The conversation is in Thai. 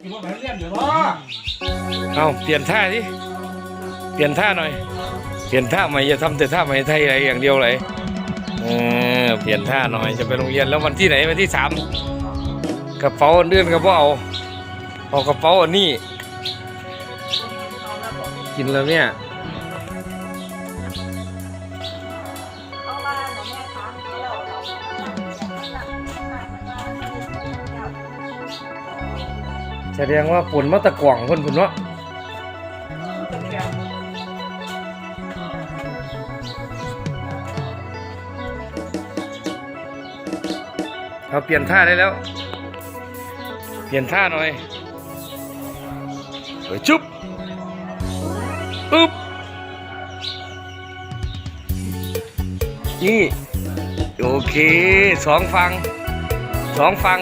ที่ว่าไปเรียนเดี๋ยวพ่อเอาเปลี่ยนท่าสิเปลี่ยนท่าหน่อย เปลี่ยนท่าใหม่อย่าทำแต่ท่าใหม่ไทยอะไรอย่างเดียวเลยเออเปลี่ยนท่าหน่อยจะไปโรงเรียนแล้ววันที่ไหนวันที่สามกระเป๋าเดือนกระเป๋าเอาเอากระเป๋าอันนี้กินแล้วเนี่ย แสดงว่าฝนมาตะกว่างคนผุนเนาะเราเปลี่ยนท่าได้แล้ว เปลี่ยนท่าหน่อยเฮ้ยจุ๊บอึ๊บนี่ โอเคสองฟังสองฟัง